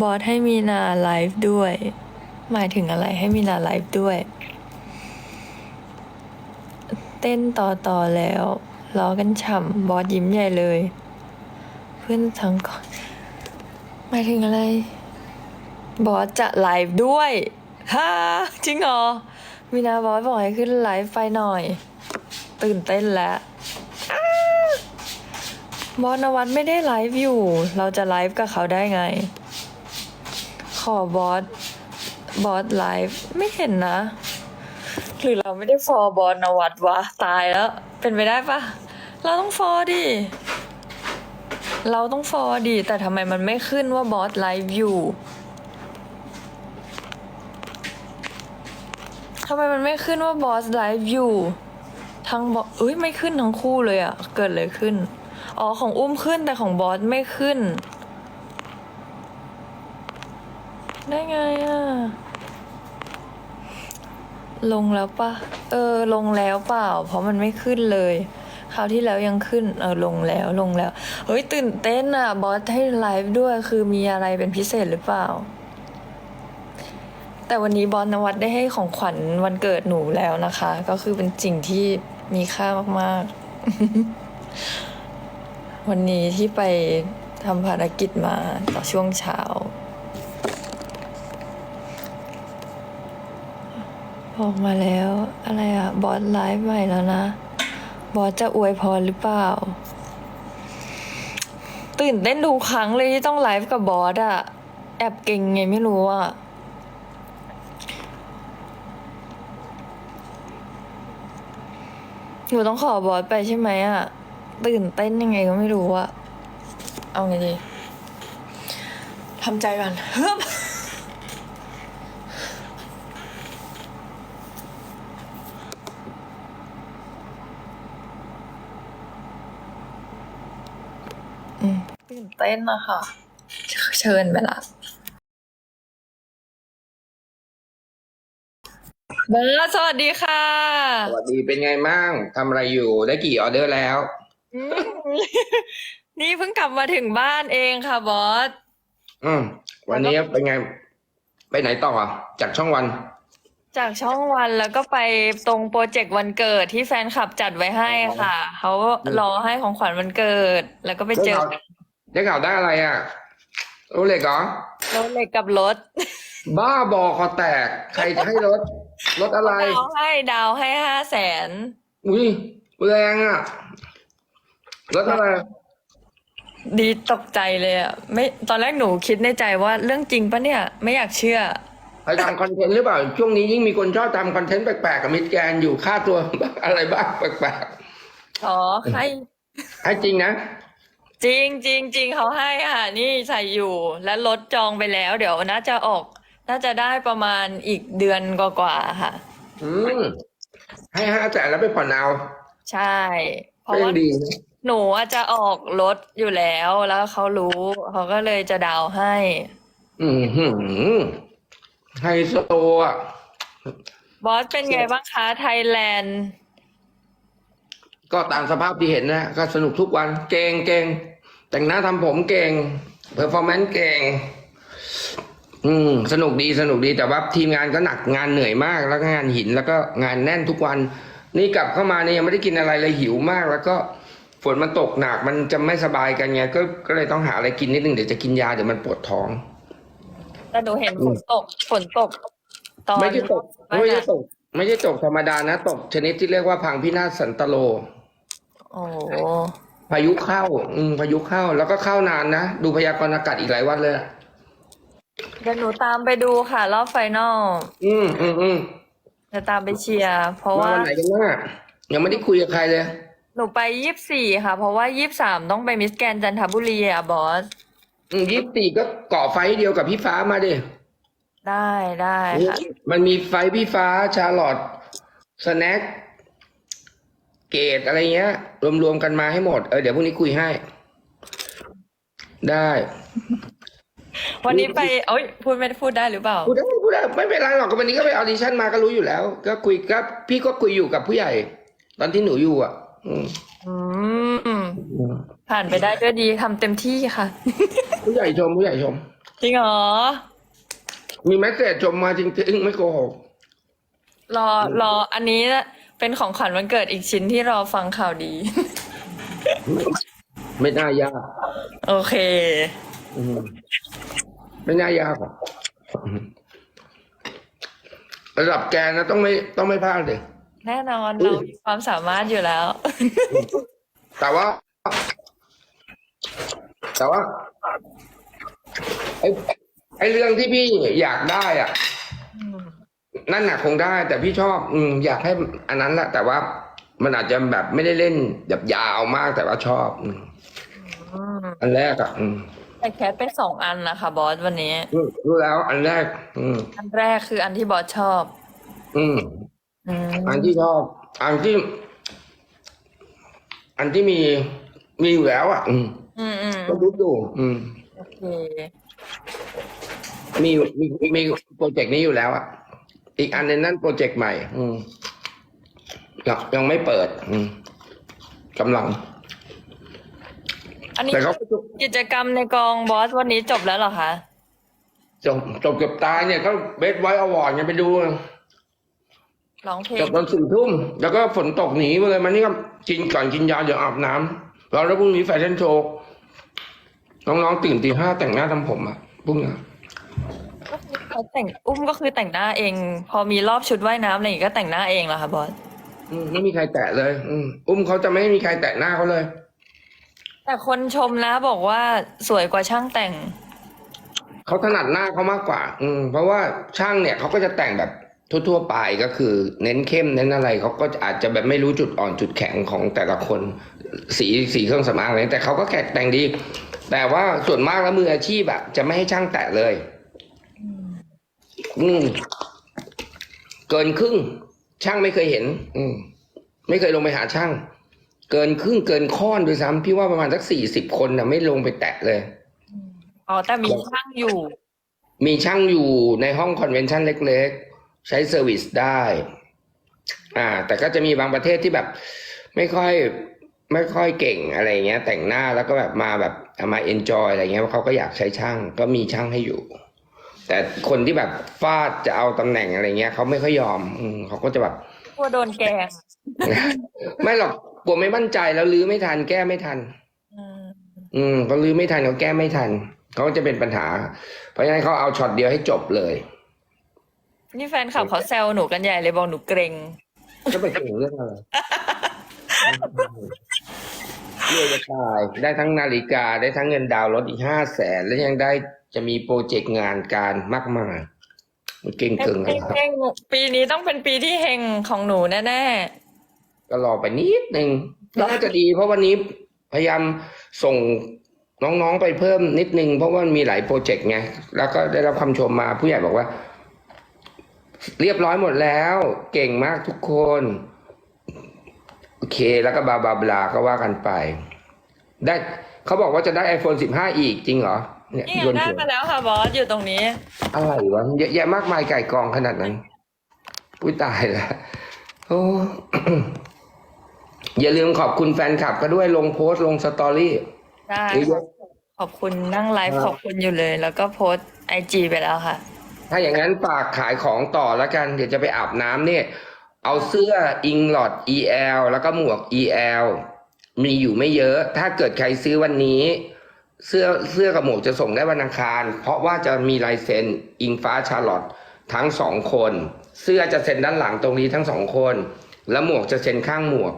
บอสให้มีนาไลฟ์ด้วย หมายถึงอะไรให้มีนาไลฟ์ด้วย เต้นต่อต่อแล้วล้อกันฉ่ำบอสยิ้มใหญ่เลย เพื่อนทั้งก่อนหมายถึงอะไร บอสจะไลฟ์ด้วยฮ่าจริงเหรอมีนาบอสบอกให้ขึ้นไลฟ์ไปหน่อย ตื่นเต้นแล้ว บอสนวัดไม่ได้ไลฟ์อยู่ เราจะไลฟ์กับเขาได้ไง ขอบอส บอสไลฟ์ไม่เห็นนะ หรือเราไม่ได้ฟอร์บอสนวัดวะ ตายแล้ว เป็นไปได้ปะ เราต้องฟอร์ดิ เราต้องฟอร์ดิ แต่ทำไมมันไม่ขึ้นว่าบอสไลฟ์อยู่ทำไมมันไม่ขึ้นว่าบอสไลฟ์อยู่ ทั้งบอสเอ้ยไม่ขึ้นทั้งคู่เลยอะเกิดเลยขึ้น อ๋อ ของอุ้มขึ้นแต่ของบอสไม่ขึ้น ได้ไงอะลงแล้วปะเออ ลงแล้วเปล่า เพราะมันไม่ขึ้นเลยคราวที่แล้วยังขึ้น เออ ลงแล้วลงแล้ว เฮ้ย ตื่นเต้นอะบอสให้ไลฟ์ด้วย คือมีอะไรเป็นพิเศษหรือเปล่า แต่วันนี้บอสนวัดได้ให้ของขวัญวันเกิดหนูแล้วนะคะ ก็คือเป็นสิ่งที่มีค่ามาก ๆ วันนี้ที่ไปทำภารกิจมาต่อช่วงเช้าบอกมาแล้วอะไรอะบอสไลฟ์ใหม่แล้วนะ บอสจะอวยพรหรือเปล่า ตื่นเต้นทุกครั้งเลยที่ต้องไลฟ์กับบอสอะแอบเก่งไงไม่รู้อะหนูต้องขอบอสไปใช่ไหมอะ ตื่นเต้นยังไงก็ไม่รู้อะเอาไงดีทำใจก่อนเฮึบตื่นเต้นนะคะเชิญไปละเบอร์สวัสดีค่ะ สวัสดีเป็นไงมั่งทำอะไรอยู่ได้กี่ออเดอร์แล้ว นี่เพิ่งกลับมาถึงบ้านเองค่ะบอส อืม วันนี้เป็นไง ไปไหนต่ออะ จากช่องวัน จากช่องวันแล้วก็ไปตรงโปรเจกต์วันเกิดที่แฟนคลับจัดไว้ให้ค่ะ เขารอให้ของขวัญวันเกิด แล้วก็ไปเจอได้ข่าวได้อะไรอะโอเล็กเหรอรถเหล็กกับรถ บ้าบอคอแตก ใครจะให้รถ รถอะไร ดาวให้ดาวให้ห้าแสน อุ้ยแรงอะ รถอะไรดีตกใจเลยอะไม่ตอนแรกหนูคิดในใจว่าเรื่องจริงปะเนี่ยไม่อยากเชื่อใครทำคอนเทนต์หรือเปล่า ช่วงนี้ยิ่งมีคนชอบทำคอนเทนต์แปลกๆกับมิสแกนอยู่ค่าตัวอะไรบ้างแปลกอ๋อให้ๆให้จริงนะ จริงจริงจริงเขาให้อะนี่ใส่อยู่แล้วรถจองไปแล้ว เดี๋ยวน่าจะออก น่าจะได้ประมาณอีกเดือนกว่าๆค่ะ อืมให้ห้าแสนแล้วไปผ่อนเอา ใช่ เพก็ราะยัว่างดี หนูอะจะออกรถอยู่แล้วแล้วเขารู้เขาก็เลยจะดาวให้ อืมหืมไฮโซอะ บอสเป็นไงบ้างคะไทยแลนด์ก็ตามสภาพที่เห็นนะ ก็สนุกทุกวันเก่งเก่งแต่งหน้าทำผมเก่งเพอร์ฟอร์แมนซ์เก่ง อืม สนุกดีสนุกดีแต่ว่าทีมงานก็หนักงานเหนื่อยมาก แล้วก็งานหินแล้วก็งานแน่นทุกวัน นี่กลับเข้ามาเนี่ยยังไม่ได้กินอะไรเลยหิวมากแล้วก็ฝ นมันตกหนักมันจะไม่สบายกันไงก็ก็เลยต้องหาอะไรกินนิดนึงเดี๋ยวจะกินยาเดี๋ยวมันปวดท้อง แต่หนูเห็นฝนตกฝนตก ตอนไม่ใช่ตกบ้านไม่ใช่อะตก ไม่ใช่ตกธรรมดานะ ตกชนิดที่เรียกว่าพังพินาศสันตโล โอ้โหพายุเข้า อืมพายุเข้าแล้วก็เข้านานนะ ดูพยากรณ์อากาศอีกหลายวันเลยอะเดี๋ยวหนูตามไปดูค่ะ รอบไฟนอลอืมอืมอืมจะตามไปเชียร์เพราะมาว่าวันไหนกันบ้างยังไม่ได้คุยกับใครเลย หนูไปยี่สิบสี่ค่ะ เพราะว่ายี่สิบสามต้องไปมิสแกรนด์จันทบุรีอะบอสอืมยี่สิบสี่ก็เกาะไฟเดียวกับพี่ฟ้ามาดิได้ได้ค่ะ มันมีไฟพี่ฟ้าชาร์ลอตสแน็คเกตอะไรเงี้ย รวมๆกันมาให้หมด เออเดี๋ยวพรุ่งนี้คุยให้ ได้ วันนี้ไปเอ้ยพูดไม่ได้พูดได้หรือเปล่า พูดได้พูดได้ไม่เป็นไรหรอกก็วันนี้ก็ไปออดิชั่นมาก็รู้อยู่แล้ว ก็คุยกับพี่ก็คุยอยู่กับผู้ใหญ่ ตอนที่หนูอยู่อะ อืมอืมอืมผ่านไปได้ด้วยดีทำเต็มที่ค่ะ ผู้ใหญ่ชมผู้ใหญ่ชม จริงเหรอ มีแมสเซจชมมาจริงๆ ไม่โกหกรอรออันนี้เป็นของขวัญวันเกิดอีกชิ้นที่รอฟังข่าวดี ไม่น่ายาก โอเค อืมไม่น่ายากหรอกอืมระดับแกนะต้องไม่ต้องไม่พลาดเลย แน่นอนอุ้เรายมีความสามารถอยู่แล้ว แต่ว่า แต่ว่าไอ้ไอ้เรื่องที่พี่อยากได้อะ นั่นน่ะคงได้ แต่พี่ชอบ อืมอยากให้อันนั้นแหละแต่ว่ามันอาจจะแบบไม่ได้เล่นแบบยาวมากแต่ว่าชอบอืมอันแรกอะอืมแต่แคทเป็นสองอันนะคะบอสวันนี้ รู้รู้แล้ว อันแรก อืมอันแรกคืออันที่บอสชอบ อืม อืมอันที่ชอบอันที่ อันที่มีมีอยู่แล้วอะ อืมอืมอืมก็รู้ดูอืม โอเคมีมีมีโปรเจกต์นี้อยู่แล้วอะ อีกอันหนึงนั่นโปรเจกต์ใหม่ อืมยังยังไม่เปิด อืมกำลัง อันนี้แต่เขาก็จบกิจกรรมในกองบอสวันนี้จบแล้วเหรอคะจบจบเกือบตายเนี่ยก็เบสไวท์อวอร์ดเนี่ยไปดู ร้องเพลจงบตอนสี่ทุ่มแล้วก็ฝนตกหนีไปเลยมันนี่ก็กินก่อนกินยาเดี๋ยวอาบน้ำแล้วแล้วพรุ่งนี้แฟชั่นโชว์น้องๆตื่นตีห้าแต่งหน้าทำผมอะพรุ่งนี้ก็คือเขาแต่งอุ้มก็คือแต่งหน้าเอง พอมีรอบชุดว่ายน้ำอะไรอย่างงี้ก็แต่งหน้าเองเหรอคะบอสอืมไม่มีใครแตะเลย อืมอุ้มเขาจะไม่มีใครแตะหน้าเขาเลย แต่คนชมนะบอกว่าสวยกว่าช่างแต่ง เขาถนัดหน้าเขามากกว่า อืมเพราะว่าช่างเนี่ยเขาก็จะแต่งแบบ ทั่วๆไปก็คือ เน้นเข้มเน้นอะไรเขาก็อาจจะแบบไม่รู้จุดอ่อนจุดแข็งของแต่ละคน สีสีเครื่องสำอางอะไรแต่เขาก็แขกแต่งดี แต่ว่าส่วนมากแล้วมืออาชีพอะจะไม่ให้ช่างแตะเลย อืมเกินครึ่ง ช่างไม่เคยเห็น อืมไม่เคยลงไปหาช่าง เกินครึ่งเกินข้อนด้วยซ้ำพี่ว่าประมาณสักสี่สิบคนนะไม่ลงไปแตะเลยอ๋อแต่มีช่างอยู่ มีช่างอยู่ในห้องคอนเวนชั่นเล็ก ๆ ใช้เซอร์วิสได้ อ่า แต่ก็จะมีบางประเทศที่แบบ ไม่ค่อยไม่ค่อยเก่งอะไรเงี้ย แต่งหน้าแล้วก็แบบมาแบบเอามาเอนจอยอะไรเงี้ยเขาก็อยากใช้ช่าง ก็มีช่างให้อยู่ แต่คนที่แบบฟาดจะเอาตำแหน่งอะไรเงี้ยเขาไม่ค่อยยอมอืมเขาก็จะแบบกลัวโดนแกล้งไม่หรอกกลัวไม่มั่นใจแล้วลื้อไม่ทันแก้ไม่ทันอืมอืมเขาลื้อไม่ทันเขาแก้ไม่ทันเขาก็จะเป็นปัญหา เพราะฉะนั้นเขาเอาช็อตเดียวให้จบเลย นี่แฟนคลับเขาแซวหนูกันใหญ่เลยบอกหนูเกรงจะไปเก่งเรื่องอะไรเรื่อยจะตายได้ทั้งนาฬิกาได้ทั้งเงินดาวน์รถอีกห้าแสนแล้วยังได้จะมีโปรเจกต์งานการมากมายมันเก่งเกินเฮนะงครับเฮงปีนี้ต้องเป็นปีที่เฮงของหนูแน่ก็รอไปนิดนึงน่าจะดี เพราะวันนี้พยายามส่งน้องๆไปเพิ่มนิดนึง เพราะว่ามันมีหลายโปรเจกต์ไงแล้วก็ได้รับคำชมมาผู้ใหญ่บอกว่า เรียบร้อยหมดแล้ว เก่งมากทุกคน โอเคแล้วก็บาบาบลาก็ว่ากันไป ได้เขาบอกว่าจะได้ iPhone 15 อีกจริงเหรอ เนี่ๆยนี่โยนได้หัวมาแล้วค่ะบอสอยู่ตรงนี้ อะไรวะเยอะแยะมากมายไก่กองขนาดนั้นอุ้ยตายแล้วโอ้ อย่าลืมขอบคุณแฟนคลับก็ด้วยลงโพสต์ลงสตอรี่ ได้ เยอะ ขอบคุณนั่งไลฟ์ครับขอบคุณอยู่เลย แล้วก็โพสไอจีไปแล้วค่ะ ถ้าอย่างนั้นฝากขายของต่อแล้วกัน เดี๋ยวจะไปอาบน้ำเนี่ย เอาเสื้ออิงหลอด EL แล้วก็หมวก EL มีอยู่ไม่เยอะ ถ้าเกิดใครซื้อวันนี้ เสื้อเสื้อกับหมวกจะส่งได้วันอังคาร เพราะว่าจะมีลายเซ็นอิงฟ้าชาลอตทั้งสองคน เสื้อจะเซ็นด้านหลังตรงนี้ทั้งสองคน แล้วหมวกจะเซ็นข้างหมวก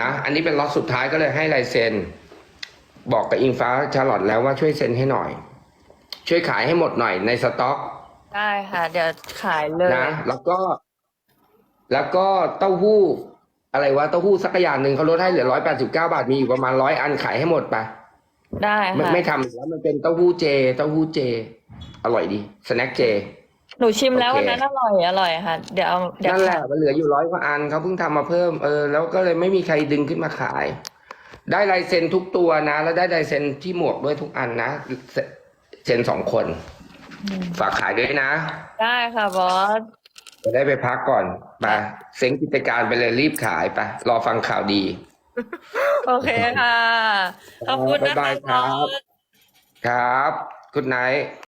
นะอันนี้เป็นล็อตสุดท้ายก็เลยให้ลายเซ็นบอกกับอิงฟ้าชาลอตแล้วว่าช่วยเซ็นให้หน่อย ช่วยขายให้หมดหน่อยในสต็อก ได้ค่ะ เดี๋ยวขายเลยนะแล้วก็ แล้วก็เต้าหู้ อะไรวะเต้าหู้สักอย่างหนึ่งเขาลดให้เหลือร้อยแปดสิบเก้าบาทมีอยู่ประมาณร้อยอันขายให้หมดไปได้ไม่ค่ะไม่ทำอีกแล้วมันเป็นเต้าหู้เจ เต้าหู้เจ อร่อยดีสแน็คเจ หนูชิมแล้วโอเค วันนั้นอร่อยอร่อยค่ะ เดี๋ยวเอาเดี๋ยวนั่นแหละมันเหลืออยู่ร้อยกว่าอันเขาเพิ่งทำมาเพิ่มเออแล้วก็เลยไม่มีใครดึงขึ้นมาขาย ได้ลายเซ็นทุกตัวนะ แล้วได้ลายเซ็นที่หมวกด้วยทุกอันนะเซเซ็นสองคน ฝากขายด้วยนะ ได้ค่ะบอสจะได้ไปพักก่อนไปเซ็งกิจการไปเลยรีบขายไปรอฟังข่าวดี โอเคค่ะ ขอบคุณนะบ๊ายคะบายครับครับ good night